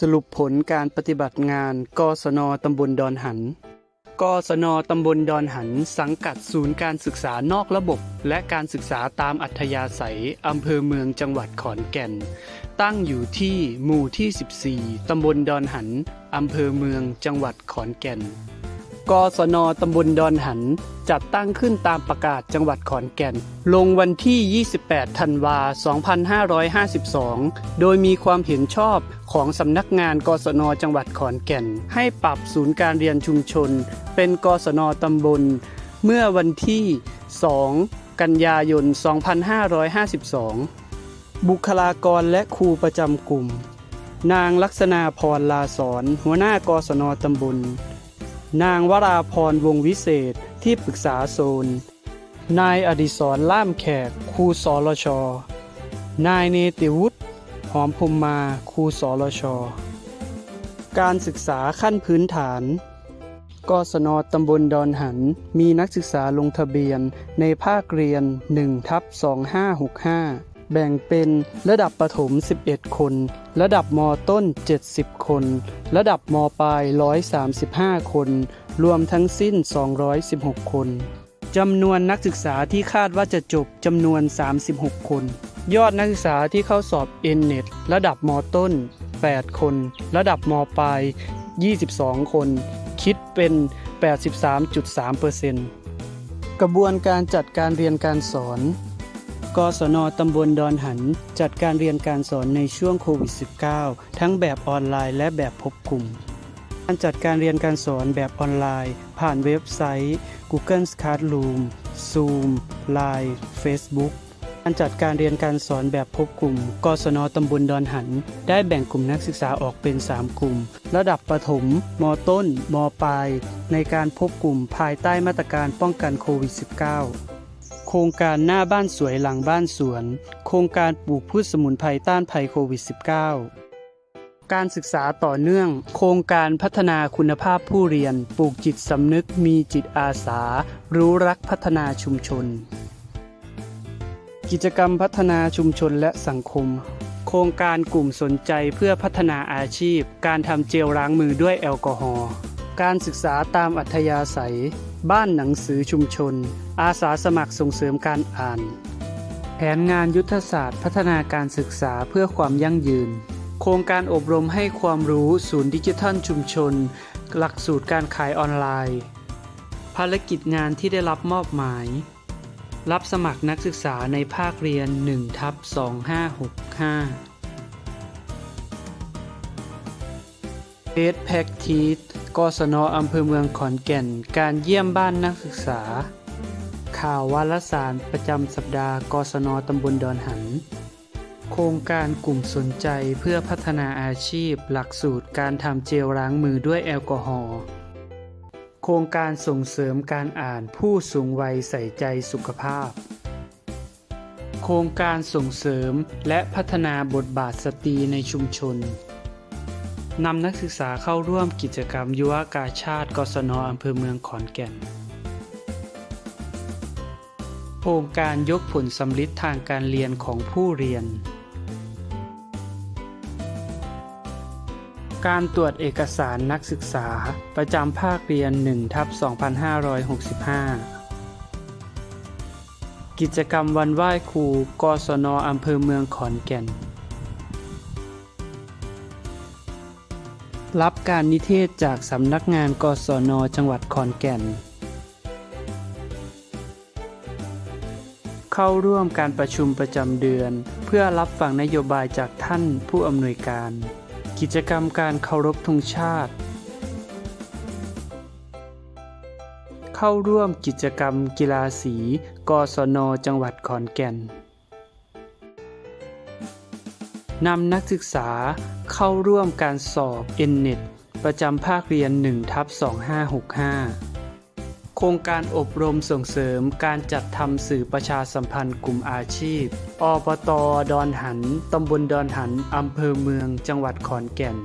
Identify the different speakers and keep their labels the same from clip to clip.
Speaker 1: สรุปผลการปฏิบัติงาน กศนตำบลดอนหัน กศนตำบลดอนหัน สังกัดศูนย์การศึกษานอกระบบ และการศึกษาตามอัธยาศัยอำเภอเมืองจังหวัดขอนแก่น ตั้งอยู่ที่หมู่ที่ 14 ตำบลดอนหัน อำเภอเมืองจังหวัดขอนแก่น กศนตำบลดอนหัน จัดตั้งขึ้นตามประกาศจังหวัดขอนแก่น ลงวันที่ 28 ธันวา 2552 โดยมีความเห็นชอบของสำนักงานกศนจังหวัดขอนแก่น ให้ปรับศูนย์การเรียนชุมชน เป็นกศนตำบล เมื่อวันที่ 2 กันยายน 2552 บุคลากรและครูประจำกลุ่ม นางลักษณาพรลาสอนหัวหน้ากศนตำบล นางวราพรวงวิเศษที่ปรึกษาโซน นายอดิศรล่ามแขกครูสรช นายเนติวุฒิหอมพรมมาครูสรช การศึกษาขั้นพื้นฐานกศนตำบลดอนหัน มีนักศึกษาลงทะเบียนในภาคเรียน1ทับ2565 แบ่งเป็นระดับประถม 11 คน ระดับมต้น 70 คน ระดับมปลาย 135 คน รวมทั้งสิ้น 216 คนจำนวนนักศึกษาที่คาดว่าจะจบจำนวน 36 คน ยอดนักศึกษาที่เข้าสอบ n n e t ระดับมต้น 8 คน ระดับมปลาย 22 คน คิดเป็น 83.3%กระบวนการจัดการเรียนการสอน กศนตำบลดอนหัน จัดการเรียนการสอนในช่วงโควิด -19 ทั้งแบบออนไลน์และแบบพบกลุ่ม การจัดการเรียนการสอนแบบออนไลน์ ผ่านเว็บไซต์ Google Classroom Zoom Line Facebook การจัดการเรียนการสอนแบบพบกลุ่ม กศนตำบลดอนหัน ได้แบ่งกลุ่มนักศึกษาออกเป็น 3 กลุ่ม ระดับประถม มต้น มปลาย ในการพบกลุ่มภายใต้มาตรการป้องกันโควิด -19 โครงการหน้าบ้านสวยหลังบ้านสวน โครงการปลูกพืชสมุนไพรต้านภัยโควิด -19 การศึกษาต่อเนื่อง โครงการพัฒนาคุณภาพผู้เรียน ปลูกจิตสำนึกมีจิตอาสา รู้รักพัฒนาชุมชน กิจกรรมพัฒนาชุมชนและสังคม โครงการกลุ่มสนใจเพื่อพัฒนาอาชีพ การทำเจลล้างมือด้วยแอลกอฮอล์การศึกษาตามอัธยาศัย บ้านหนังสือชุมชน อาสาสมัครส่งเสริมการอ่าน แผนงานยุทธศาสตร์ พัฒนาการศึกษาเพื่อความยั่งยืน โครงการอบรมให้ความรู้ศูนย์ดิจิทัลชุมชน หลักสูตรการขายออนไลน์ ภารกิจงานที่ได้รับมอบหมาย รับสมัครนักศึกษาในภาคเรียน1ทับ2565 เบสแพ็กทีสกศนอำเภอเมืองขอนแก่น การเยี่ยมบ้านนักศึกษา ข่าววารสารประจำสัปดาห์กศนตำบลดอนหัน โครงการกลุ่มสนใจเพื่อพัฒนาอาชีพ หลักสูตรการทำเจลล้างมือด้วยแอลกอฮอล์ โครงการส่งเสริมการอ่านผู้สูงวัยใส่ใจสุขภาพ โครงการส่งเสริมและพัฒนาบทบาทสตรีในชุมชน นำนักศึกษาเข้าร่วมกิจกรรมยุวกาชาติกศนอำเภอเมืองขอนแก่น โครงการยกผลสำลิดทางการเรียนของผู้เรียน การตรวจเอกสารนักศึกษาประจำภาคเรียน1ทับ2565 กิจกรรมวันไหว้ครู กศนอำเภอเมืองขอนแก่น รับการนิเทศจากสำนักงานกศน จังหวัดขอนแก่น เข้าร่วมการประชุมประจำเดือน เพื่อรับฟังนโยบายจากท่านผู้อำนวยการ กิจกรรมการเคารพธงชาติ เข้าร่วมกิจกรรมกีฬาสี กศน จังหวัดขอนแก่น นำนักศึกษาเข้าร่วมการสอบ n n e t ประจำภาคเรียน1ทับ2565 โครงการอบรมส่งเสริมการจัดทำสื่อประชาสัมพันธ์กลุ่มอาชีพ อบตดอนหัน ตำบลดอนหัน อำเภอเมือง จังหวัดขอนแก่น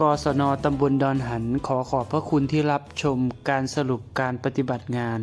Speaker 1: กศนตำบลดอนหันขอขอบพระคุณที่รับชมการสรุปการปฏิบัติงาน